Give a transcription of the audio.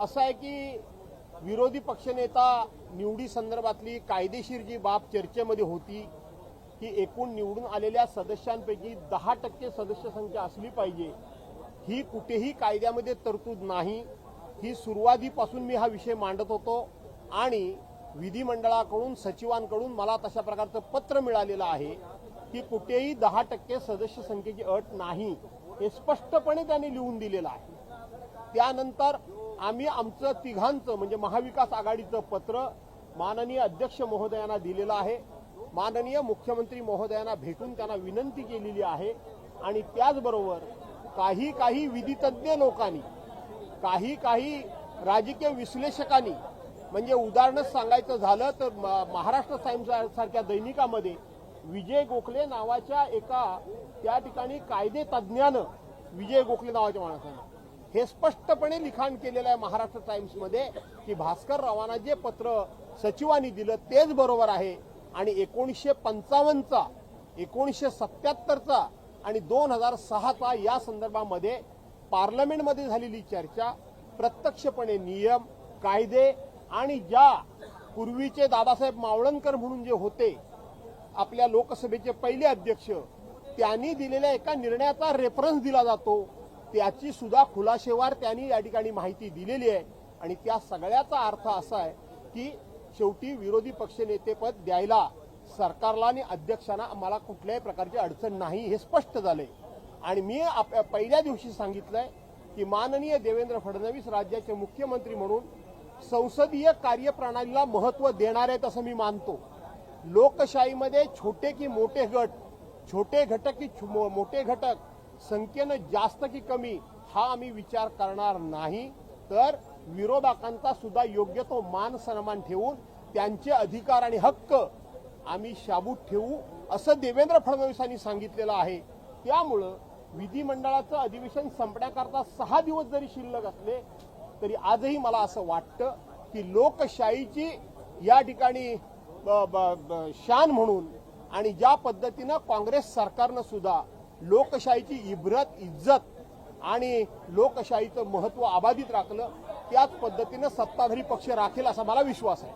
असं आहे की विरोधी पक्षनेता निवडी संदर्भातली कायदेशीर जी बाब चर्चेमध्ये होती की एकूण निवडून आलेल्या सदस्यांपैकी दहा टक्के सदस्य संख्या असली पाहिजे. ही कुठेही कायद्यामध्ये तरतूद नाही. ही सुरुवातीपासून मी हा विषय मांडत होतो आणि विधिमंडळाकडून सचिवांकडून मला तशा प्रकारचं पत्र मिळालेलं आहे की कुठेही दहा टक्के सदस्य संख्येची अट नाही. हे स्पष्टपणे त्यांनी लिहून दिलेलं आहे. त्यानंतर आम्ही आमचं तिघांचं म्हणजे महाविकास आघाडीचं पत्र माननीय अध्यक्ष महोदयांना दिलेलं आहे. माननीय मुख्यमंत्री महोदयांना भेटून त्यांना विनंती केलेली आहे. आणि त्याचबरोबर काही काही विधितज्ञ लोकांनी काही काही राजकीय विश्लेषकांनी म्हणजे उदाहरणच सांगायचं झालं तर म- महाराष्ट्र टाइम्स सारख्या दैनिकामध्ये विजय गोखले नावाच्या एका त्या ठिकाणी कायदे तज्ज्ञानं विजय गोखले नावाच्या माणसानं. हे स्पष्टपणे लिखाण केलेलं आहे महाराष्ट्र टाइम्समध्ये की भास्कर रावांना जे पत्र सचिवांनी दिलं तेच बरोबर आहे. आणि एकोणीसशे पंचावन्नचा एकोणीसशे सत्याहत्तरचा आणि दोन हजार सहाचा या संदर्भामध्ये पार्लमेंटमध्ये झालेली चर्चा प्रत्यक्षपणे नियम कायदे आणि ज्या पूर्वीचे दादासाहेब मावळणकर म्हणून जे होते आपल्या लोकसभेचे पहिले अध्यक्ष त्यांनी दिलेल्या एका निर्णयाचा रेफरन्स दिला जातो. त्याची सुद्धा खुलाशेवार त्यांनी या ठिकाणी माहिती दिलेली आहे. आणि त्या सगळ्याचा अर्थ असा आहे की शेवटी विरोधी पक्षनेतेपद द्यायला सरकारला आणि अध्यक्षांना आम्हाला कुठल्याही प्रकारची अडचण नाही हे स्पष्ट झाले आणि मी आप- पहिल्या दिवशी सांगितलंय की माननीय देवेंद्र फडणवीस राज्याचे मुख्यमंत्री म्हणून संसदीय कार्यप्रणालीला महत्त्व देणार आहेत असं मी मानतो. लोकशाहीमध्ये छोटे की मोठे गट छोटे घटक की मोठे घटक संख्येनं जास्त की कमी हा आम्ही विचार करणार नाही. तर विरोधकांचा सुद्धा योग्य तो मान सन्मान ठेवून त्यांचे अधिकार आणि हक्क आम्ही शाबूत ठेवू असं देवेंद्र फडणवीसांनी सांगितलेलं आहे. त्यामुळं विधिमंडळाचं अधिवेशन संपण्याकरता सहा दिवस जरी शिल्लक असले तरी आजही मला असं वाटतं की लोकशाहीची या ठिकाणी शान म्हणून आणि ज्या पद्धतीनं काँग्रेस सरकारनं सुद्धा लोकशाहीची इब्रत इज्जत आणि लोकशाहीचं महत्त्व अबाधित राखलं त्याच पद्धतीनं सत्ताधारी पक्ष राखेल असा मला विश्वास आहे.